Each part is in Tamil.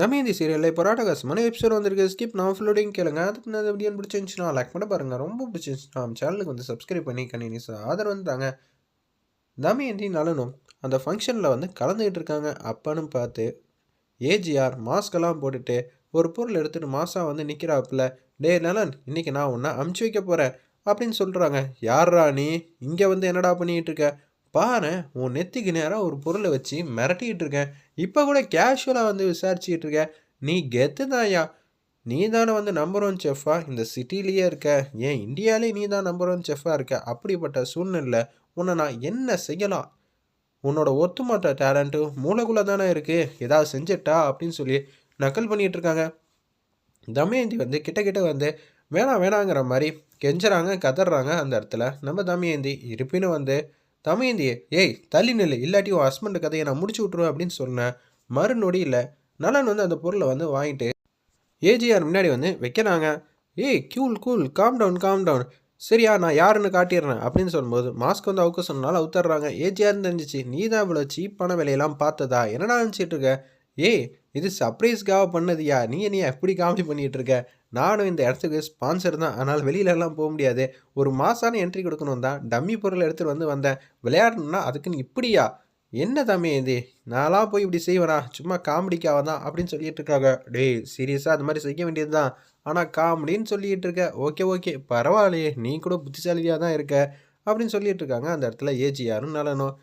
தமயந்தி சீரியலில் இப்போ ராட்டகாசமான எபிசோட் வந்திருக்கு. ஸ்கிப் நான் ஃபுல்லோடையும் கேளுங்க. அதுக்கு நான் வீடியோ பிடிச்சிருந்துச்சுன்னா லைக் பண்ண பாருங்கள் ரொம்ப பிடிச்சிருந்துச்சுன்னா நம்ம சேனலுக்கு வந்து சப்ஸ்கிரைப் பண்ணி கண்டினியூஸ் ஆதரவு வந்துட்டாங்க தமயந்தி நலனும் அந்த ஃபங்க்ஷனில் வந்து கலந்துக்கிட்டு இருக்காங்க. அப்பன்னு பார்த்து ஏஜிஆர் மாஸ்கெல்லாம் போட்டுட்டு ஒரு பொருள் எடுத்துகிட்டு மாஸாக வந்து நிற்கிறாப்புல டே நலன் இன்னைக்கு நான் உன்னை அமுச்சு வைக்க போகிறேன் அப்படின்னு சொல்கிறாங்க யார்ரா நீ? இங்கே வந்து என்னடா பண்ணிக்கிட்டு இருக்க? பாரு உன் நெத்திக்கு நேராக ஒரு பொருளை வச்சு மிரட்டிக்கிட்டு இருக்கேன். இப்போ கூட கேஷுவலாக வந்து விசாரிச்சுக்கிட்டு இருக்க. நீ கெத்து தாயா நீ தானே வந்து நம்பர் ஒன் செஃப்பா இந்த சிட்டிலேயே இருக்க. ஏன் இந்தியாவிலே நீ தான் நம்பர் ஒன் செஃப்பாக இருக்க? அப்படிப்பட்ட சூழ்நிலை உன்னை நான் என்ன செய்யலாம்? உன்னோட ஒத்துமொத்த டேலண்ட்டு மூளைக்குள்ளே தானே இருக்குது ஏதாவது செஞ்சிட்டா அப்படின்னு சொல்லி நக்கல் பண்ணிகிட்டு இருக்காங்க. தமயந்தி வந்து கிட்ட கிட்ட வந்து வேணாம் வேணாங்கிற மாதிரி கெஞ்சுறாங்க கதறாங்க அந்த இடத்துல. நம்ம தமயந்தி இருப்பினும் வந்து தமயந்தியே ஏய் தள்ளி நில்லு இல்லாட்டி உன் ஹஸ்பண்ட் கதையை நான் முடிச்சு விட்ருவேன் அப்படின்னு சொன்னேன் மறுநொடியில் நலன் வந்து அந்த பொருளை வந்து வாங்கிட்டு ஏஜிஆர் முன்னாடி வந்து வைக்கிறாங்க. Hey cool cool calm down calm down சரியா நான் யாருன்னு காட்டிடுறேன் அப்படின்னு சொல்லும்போது மாஸ்க் வந்து அவுக்க சொன்னாலும் அவுத்தர்றாங்க. ஏஜிஆர்னு தெரிஞ்சிச்சு நீ தான் இவ்வளோ சீப்பான விலையெல்லாம் பார்த்ததா? என்னடா நினச்சிட்டு இருக்க? ஏய் இது சர்ப்ரைஸ்க்காக பண்ணதியா? நீ என்னையா எப்படி காமெடி பண்ணிகிட்டு இருக்க நானும் இந்த இடத்துக்கு ஸ்பான்சர் தான். ஆனால் வெளியிலலாம் போக முடியாது. ஒரு மாசான என்ட்ரி கொடுக்கணும் தான். டம்மி பொருள் எடுத்துகிட்டு வந்து வந்தேன். விளையாடணும்னா அதுக்குன்னு இப்படியா? என்ன தம்பி இது? நான்லாம் போய் இப்படி செய்வேனா? சும்மா காமெடிக்காக தான் அப்படின்னு சொல்லிட்டு இருக்காங்க. டேய் சீரியஸாக அது மாதிரி செய்ய வேண்டியது தான். ஆனால் காமெடின்னு சொல்லிட்டு இருக்க. ஓகே ஓகே பரவாயில்லையே. நீ கூட புத்திசாலியாக தான் இருக்க. அப்படின்னு சொல்லிட்டு இருக்காங்க. அந்த இடத்துல ஏஜிஆரும் நலனும்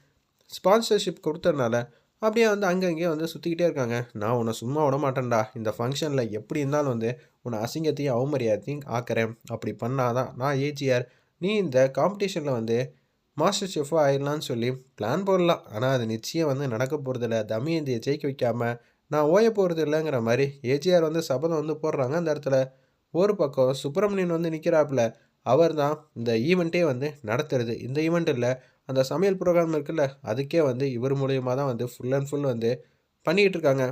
ஸ்பான்சர்ஷிப் கொடுத்ததுனால அப்படியே வந்து அங்கங்கேயே வந்து சுற்றிக்கிட்டே இருக்காங்க. நான் உன்னை சும்மா விட மாட்டேன்டா. இந்த ஃபங்க்ஷனில் எப்படி இருந்தாலும் வந்து உன்னை அசிங்கத்தையும் அவமரியாதையும் ஆக்கிறேன். அப்படி பண்ணாதான் நான் ஏஜிஆர் நீ இந்த காம்படிஷனில் வந்து மாஸ்டர் ஷெஃபாக ஆயிடலான்னு சொல்லி பிளான் போடலாம். ஆனால் அது நிச்சயம் வந்து நடக்க போகிறதில்ல தமியந்தியை ஜெயிக்க வைக்காமல் நான் ஓய போகிறது இல்லைங்கிற மாதிரி ஏஜிஆர் வந்து சபதம் வந்து போடுறாங்க அந்த இடத்துல. ஒரு பக்கம் சுப்பிரமணியன் வந்து நிற்கிறாப்புல அவர் தான் இந்த ஈவெண்ட்டே வந்து நடத்துறது. இந்த ஈவெண்ட் இல்லை அந்த சமையல் ப்ரோக்ராம் இருக்குல்ல அதுக்கே வந்து இவர் மூலியமாக தான் வந்து ஃபுல் அண்ட் ஃபுல் வந்து பண்ணிக்கிட்டு இருக்காங்க.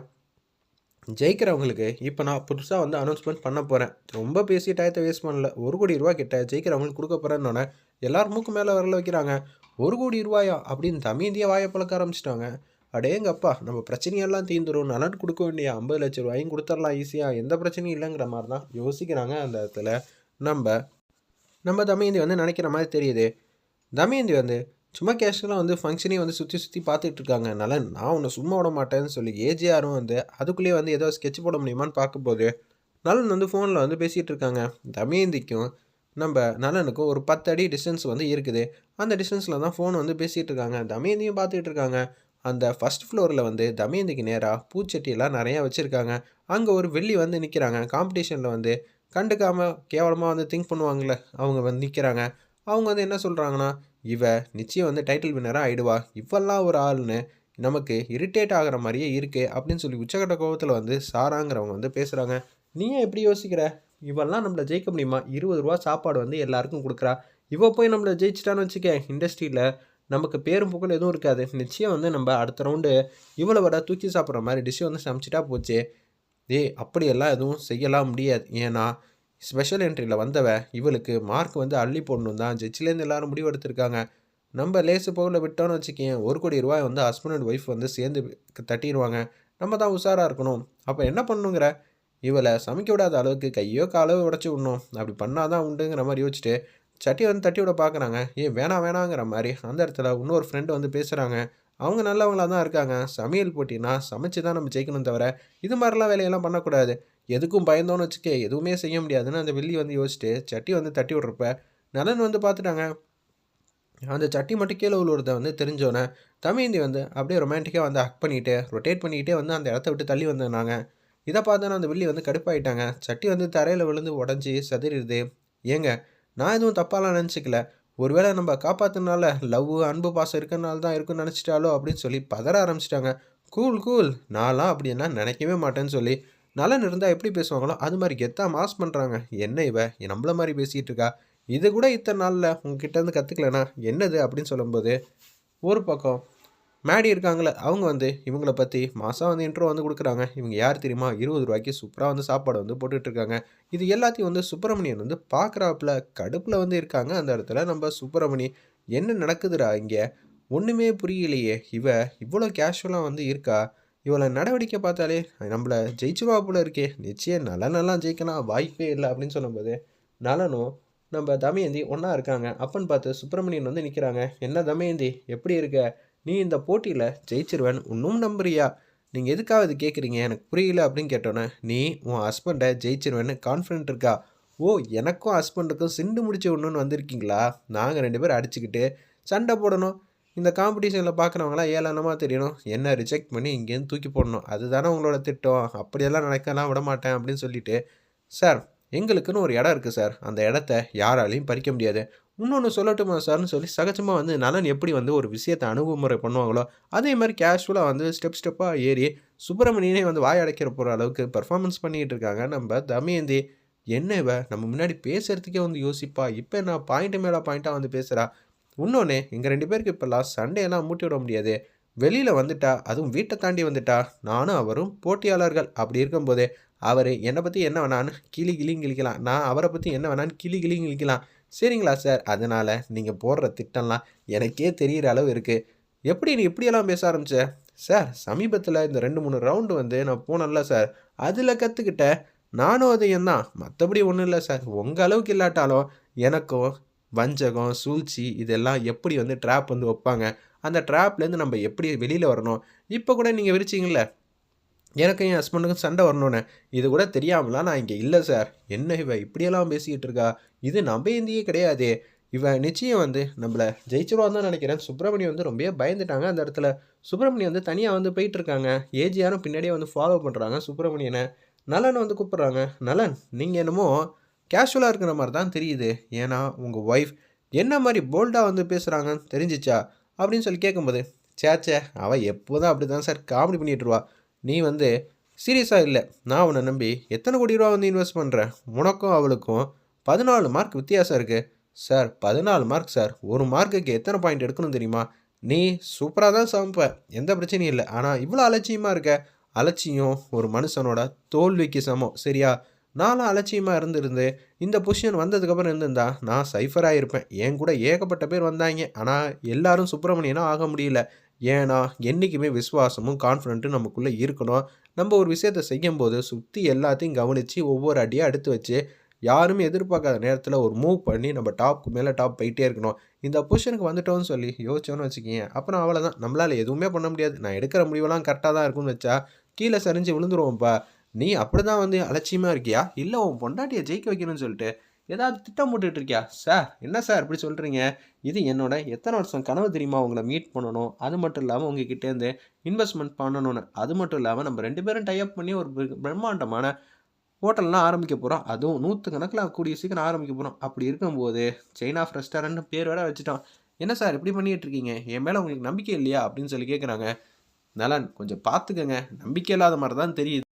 ஜெயிக்கிறவங்களுக்கு இப்போ நான் புதுசாக வந்து அனௌன்ஸ்மெண்ட் பண்ண போகிறேன் ரொம்ப பேசி டயத்தை வேஸ்ட் பண்ணல. ஒரு கோடி ரூபா கிட்ட ஜெயிக்கிறவங்களுக்கு கொடுக்க போகிறேன்னொன்னே எல்லாரும் மூக்கு மேலே வரல வைக்கிறாங்க. ஒரு கோடி ரூபாயா? அப்படின்னு தமிந்திய வாயை பழக்க ஆரம்பிச்சிட்டாங்க. அடேங்கப்பா நம்ம பிரச்சனையெல்லாம் தீந்துடும் நலன் கொடுக்க வேண்டிய ஐம்பது லட்ச ரூபாயும் கொடுத்துடலாம் ஈஸியாக எந்த பிரச்சனையும் இல்லைங்கிற மாதிரி தான் யோசிக்கிறாங்க அந்த இடத்துல. நம்ம நம்ம தமயந்தி வந்து நினைக்கிற மாதிரி தெரியுது. தமயந்தி வந்து சும்மா கேஷுவலாக வந்து ஃபங்க்ஷனே வந்து சுற்றி சுற்றி பார்த்துட்டு இருக்காங்க நலன் நான் உன்னை சும்மா விட மாட்டேன்னு சொல்லி ஏஜிஆரும் வந்து அதுக்குள்ளேயே வந்து ஏதோ ஸ்கெட்ச் போட முடியுமான்னு பார்க்கும்போது நலன் வந்து ஃபோனில் வந்து பேசிகிட்டு இருக்காங்க தமயந்திக்கும் நம்ம நலனுக்கும் ஒரு பத்து அடி டிஸ்டன்ஸ் வந்து இருக்குது. அந்த டிஸ்டன்ஸில் தான் ஃபோன் வந்து பேசிகிட்டு இருக்காங்க தமயந்தியும் பார்த்துட்டு இருக்காங்க அந்த ஃபஸ்ட் ஃப்ளோரில் வந்து தமயந்திக்கு நேராக பூச்செட்டியெல்லாம் நிறையா வச்சுருக்காங்க. அங்கே ஒரு வெள்ளி வந்து நிற்கிறாங்க காம்படிஷனில் வந்து கண்டுக்காமல் கேவலமாக வந்து திங்க் பண்ணுவாங்கள்ல அவங்க வந்து நிற்கிறாங்க அவங்க வந்து என்ன சொல்கிறாங்கன்னா இவ நிச்சயம் வந்து டைட்டில் வின்னராக ஆயிடுவா. இவெல்லாம் ஒரு ஆள்னு நமக்கு இரிட்டேட் ஆகிற மாதிரியே இருக்குது அப்படின்னு சொல்லி உச்சக்கட்ட கோபத்தில் வந்து சாராங்கிறவங்க வந்து பேசுகிறாங்க நீயே எப்படி யோசிக்கிற? இவெல்லாம் நம்மளை ஜெயிக்க முடியுமா? இருபது ரூபா சாப்பாடு வந்து எல்லாருக்கும் கொடுக்குறா. இவ போய் நம்மளை ஜெயிச்சிட்டான்னு வச்சுக்க இண்டஸ்ட்ரியில் நமக்கு பேரும் புகழ் எதுவும் இருக்காது. நிச்சயம் வந்து நம்ம அடுத்த ரவுண்டு இவ்வளோ விட தூக்கி சாப்பிட்ற மாதிரி டிஷ்ஷை வந்து சமைச்சிட்டா போச்சு. ஏய் அப்படியெல்லாம் எதுவும் செய்யலாம் முடியாது. ஏன்னா ஸ்பெஷல் என்ட்ரியில் வந்தவ இவளுக்கு மார்க் வந்து அள்ளி போடணும் தான். ஜட்ஜிலேருந்து எல்லாரும் முடிவு எடுத்திருக்காங்க. நம்ம லேசு போகில் விட்டோன்னு வச்சுக்கேன் ஒரு கோடி ரூபாய் வந்து ஹஸ்பண்ட் அண்ட் ஒய்ஃப் வந்து சேர்ந்து தட்டிடுவாங்க நம்ம தான் உஷாராக இருக்கணும். அப்போ என்ன பண்ணுங்கிற? இவளை சமைக்க விடாத அளவுக்கு கையோ காலோ உடச்சி விடணும். அப்படி பண்ணால் தான் உண்டுங்கிற மாதிரி யோசிச்சுட்டு சட்டி வந்து தட்டி விட பார்க்குறாங்க ஏன் வேணாம் வேணாங்கிற மாதிரி. அந்த இடத்துல இன்னொரு ஃப்ரெண்டு வந்து பேசுகிறாங்க அவங்க நல்லவங்களாக தான் இருக்காங்க. சமையல் போட்டினா சமைச்சு தான் நம்ம ஜெயிக்கணும் தவிர இது மாதிரிலாம் வேலையெல்லாம் பண்ணக்கூடாது. எதுக்கும் பயந்தோன்னு வச்சுக்கே எதுவுமே செய்ய முடியாதுன்னு அந்த வெள்ளி வந்து யோசிச்சுட்டு சட்டி வந்து தட்டி விட்றப்ப நலன் வந்து பார்த்துட்டாங்க. அந்த சட்டி மட்டும் கீழே உள்ளதை வந்து தெரிஞ்சோன்னே தமிழ்ந்தி வந்து அப்படியே ரொமான்டிக்காக வந்து ஹக் பண்ணிட்டு ரொட்டேட் பண்ணிக்கிட்டே வந்து அந்த இடத்த விட்டு தள்ளி வந்தாங்க இதை பார்த்தோன்னா அந்த வெள்ளி வந்து கடுப்பாயிட்டாங்க. சட்டி வந்து தரையில் விழுந்து உடஞ்சி சதிரிடுது ஏங்க நான் எதுவும் தப்பாலாம் நினச்சிக்கல. ஒருவேளை நம்ம காப்பாற்றினால லவ் அன்பு பாசம் இருக்கிறனால தான் இருக்குன்னு நினச்சிட்டாலோ அப்படின்னு சொல்லி பதற ஆரம்பிச்சிட்டாங்க. Cool cool. நான்லாம் அப்படின்னா நினைக்கவே மாட்டேன்னு சொல்லி நலன் இருந்தால் எப்படி பேசுவாங்களோ அது மாதிரி கெத்தா மாஸ் பண்ணுறாங்க என்ன இவ? நம்மள மாதிரி பேசிகிட்டு இருக்கா இது கூட இத்தனை நாளில் உங்ககிட்டருந்து கற்றுக்கலனா என்னது அப்படின்னு சொல்லும்போது ஒரு பக்கம் மேடி இருக்காங்களே அவங்க வந்து இவங்களை பற்றி மாதம் வந்து இன்ட்ரோ வந்து கொடுக்குறாங்க. இவங்க யார் தெரியுமா? இருபது ரூபாய்க்கு சூப்பராக வந்து சாப்பாடு வந்து போட்டுட்ருக்காங்க இது எல்லாத்தையும் வந்து சுப்பிரமணியன் வந்து பார்க்குறாப்புல கடுப்பில் வந்து இருக்காங்க அந்த இடத்துல. நம்ம சுப்பிரமணி என்ன நடக்குதுடா இங்கே? ஒன்றுமே புரியலையே. இவ இவ்வளோ கேஷுவலாக வந்து இருக்கா? இவளை நடவடிக்கை பார்த்தாலே நம்மளை ஜெயிச்சிருவா போல இருக்கே. நிச்சயம் நலனெல்லாம் ஜெயிக்கலாம் வாய்ப்பே இல்லை அப்படின்னு சொல்லும்போது நலனும் நம்ம தமயந்தி ஒன்றா இருக்காங்க. அப்பன்னு பார்த்து சுப்பிரமணியன் வந்து நிற்கிறாங்க என்ன தமயந்தி எப்படி இருக்க? நீ இந்த போட்டியில் ஜெயிச்சிருவேன். இன்னும் நம்புறியா? நீங்கள் எதுக்காக இது கேட்குறீங்க எனக்கு புரியல அப்படின்னு கேட்டோன்னே நீ உன் ஹஸ்பண்டை ஜெயிச்சிருவேன்னு கான்ஃபிடென்ட் இருக்கா? ஓ எனக்கும் ஹஸ்பண்டுக்கும் சிண்டு முடிச்சு ஒன்றுன்னு வந்திருக்கீங்களா? நாங்கள் ரெண்டு பேரும் அடிச்சுக்கிட்டு சண்டை போடணும். இந்த காம்படிஷனில் பார்க்குறவங்களாம் ஏளனமாக தெரியணும். என்ன ரிஜெக்ட் பண்ணி இங்கேருந்து தூக்கி போடணும். அதுதானே உங்களோட திட்டம். அப்படியெல்லாம் நடக்கலாம் விட மாட்டேன் அப்படின்னு சொல்லிட்டு. சார் எங்களுக்குன்னு ஒரு இடம் இருக்குது சார் அந்த இடத்த யாராலையும் பறிக்க முடியாது. இன்னொன்று சொல்லட்டுமா சார்னு சொல்லி சகஜமாக வந்து நலன் எப்படி வந்து ஒரு விஷயத்தை அணுகுமுறை பண்ணுவாங்களோ அதே மாதிரி கேஷுவலாக வந்து ஸ்டெப் ஸ்டெப்பாக ஏறி சுப்பிரமணியனே வந்து வாய் அடைக்கிற போகிற அளவுக்கு பர்ஃபார்மன்ஸ் பண்ணிக்கிட்டு இருக்காங்க. நம்ம தமயந்தி என்ன இவ? நம்ம முன்னாடி பேசுகிறதுக்கே வந்து யோசிப்பா. இப்போ நான் பாயிண்ட் மேலே பாயிண்ட்டாக வந்து பேசுகிறா இன்னொன்று எங்கள் ரெண்டு பேருக்கு இப்போல்லாம் சண்டையெல்லாம் மூட்டி விட முடியாது. வெளியில் வந்துட்டா அதுவும் வீட்டை தாண்டி வந்துட்டா நானும் அவரும் போட்டியாளர்கள். அப்படி இருக்கும்போதே அவர் என்னை பற்றி என்ன வேணான்னு கிளி கிளியும் கிழிக்கலாம். நான் அவரை பற்றி என்ன வேணான்னு கிளி கிளியும் கிழிக்கலாம். சரிங்களா சார் அதனால் நீங்கள் போடுற திட்டம்லாம் எனக்கே தெரிகிற அளவு இருக்குது எப்படி நீ இப்படியெல்லாம் பேச ஆரம்பிச்ச? சார் சமீபத்தில் இந்த ரெண்டு மூணு ரவுண்டு வந்து நான் போனேன்ல சார் அதில் கற்றுக்கிட்ட நானும் அதையும் தான். மற்றபடி ஒன்றும் இல்லை சார் உங்கள் அளவுக்கு இல்லாட்டாலும் எனக்கும் வஞ்சகம் சூழ்ச்சி இதெல்லாம் எப்படி வந்து ட்ராப் வந்து வைப்பாங்க? அந்த ட்ராப்லேருந்து நம்ம எப்படி வெளியில் வரணும்? இப்போ கூட நீங்கள் விரிச்சிங்களே எனக்கு என் ஹஸ்பண்டுக்கும் சண்டை வரணுன்னு இது கூட தெரியாமலாம் நான் இங்கே இல்லை சார் என்ன இவ இப்படியெல்லாம் பேசிக்கிட்டு இருக்கா? இது நம்ம இந்தியே கிடையாதே. இவன் நிச்சயம் வந்து நம்மளை ஜெயிச்சிருவான் தான் நினைக்கிறேன். சுப்பிரமணியம் வந்து ரொம்ப பயந்துட்டாங்க அந்த இடத்துல. சுப்பிரமணியம் வந்து தனியாக வந்து போயிட்டுருக்காங்க ஏஜியாரும் பின்னாடியே வந்து ஃபாலோ பண்ணுறாங்க சுப்பிரமணியனை. நலனை வந்து கூப்பிட்றாங்க. நலன் நீங்கள் என்னமோ கேஷுவலாக இருக்கிற மாதிரி தான் தெரியுது. ஏன்னா உங்கள் ஒய்ஃப் என்ன மாதிரி போல்டாக வந்து பேசுகிறாங்கன்னு தெரிஞ்சிச்சா? அப்படின்னு சொல்லி கேட்கும்போது சேச்சே அவள் எப்போதும் அப்படி தான் சார் காமெடி பண்ணிட்டுருவா நீ வந்து சீரியஸாக இல்லை. நான் உன்னை நம்பி எத்தனை கோடி ரூபா வந்து இன்வெஸ்ட் பண்ணுறேன் உனக்கும் அவளுக்கும் பதினாலு மார்க் வித்தியாசம் இருக்குது சார் பதினாலு மார்க் சார் ஒரு மார்க்குக்கு எத்தனை பாயிண்ட் எடுக்கணும் தெரியுமா? நீ சூப்பராக தான் சமைப்ப. எந்த பிரச்சனையும் இல்லை. ஆனால் இவ்வளோ அலட்சியமாக இருக்க. அலட்சியம் ஒரு மனுஷனோட தோல்விக்கு சமம். சரியா? நானும் அலட்சியமாக இருந்திருந்து இந்த பொசிஷன் வந்ததுக்கப்புறம் இருந்திருந்தா நான் சைஃபராக இருப்பேன் என் கூட ஏகப்பட்ட பேர் வந்தாங்க. ஆனால் எல்லாரும் சுப்பிரமணியனும் ஆக முடியல. ஏன்னா என்றைக்குமே விசுவாசமும் கான்ஃபிடென்ட்டும் நமக்குள்ளே இருக்கணும். நம்ம ஒரு விஷயத்தை செய்யும்போது சுற்றி எல்லாத்தையும் கவனித்து ஒவ்வொரு அடியாக எடுத்து வச்சு யாருமே எதிர்பார்க்காத நேரத்தில் ஒரு மூவ் பண்ணி நம்ம டாப்க்கு மேலே டாப் போயிட்டே இருக்கணும். இந்த பொசிஷனுக்கு வந்துட்டோம்னு சொல்லி யோசிச்சோன்னு வச்சுக்கிங்க அப்புறம் அவ்வளோதான் நம்மளால் எதுவுமே பண்ண முடியாது. நான் எடுக்கிற முடிவெல்லாம் கரெக்டாக தான் இருக்கும்னு வச்சா கீழே சரிஞ்சு விழுந்துருவோம்ப்பா. நீ அப்படி தான் வந்து அலட்சியமாக இருக்கியா? இல்லை உன் பொண்டாட்டியை ஜெயிக்க வைக்கணும்னு சொல்லிட்டு ஏதாவது திட்டம் போட்டுட்டு இருக்கியா? சார் என்ன சார் இப்படி சொல்கிறீங்க இது என்னோட எத்தனை வருஷம் கனவு தெரியுமா? உங்களை மீட் பண்ணணும். அது மட்டும் இல்லாமல் உங்ககிட்டேருந்து இன்வெஸ்ட்மெண்ட் பண்ணணும்னு. அது மட்டும் இல்லாமல் நம்ம ரெண்டு பேரும் டைப் பண்ணி ஒரு பிர- பிரம்மாண்டமான ஹோட்டல்லாம் ஆரம்பிக்க போகிறோம் அதுவும் நூற்று கணக்கில் கூடிய சீக்கிரம் ஆரம்பிக்க போகிறோம் அப்படி இருக்கும்போது செயின் ஆஃப் ரெஸ்டாரண்ட் பேர் வேற வச்சுட்டோம். என்ன சார் இப்படி பண்ணிகிட்டு இருக்கீங்க? என் மேலே உங்களுக்கு நம்பிக்கை இல்லையா? அப்படின்னு சொல்லி கேட்குறாங்க நலன் கொஞ்சம் பார்த்துக்கங்க நம்பிக்கை இல்லாத மாதிரி தான் தெரியுது.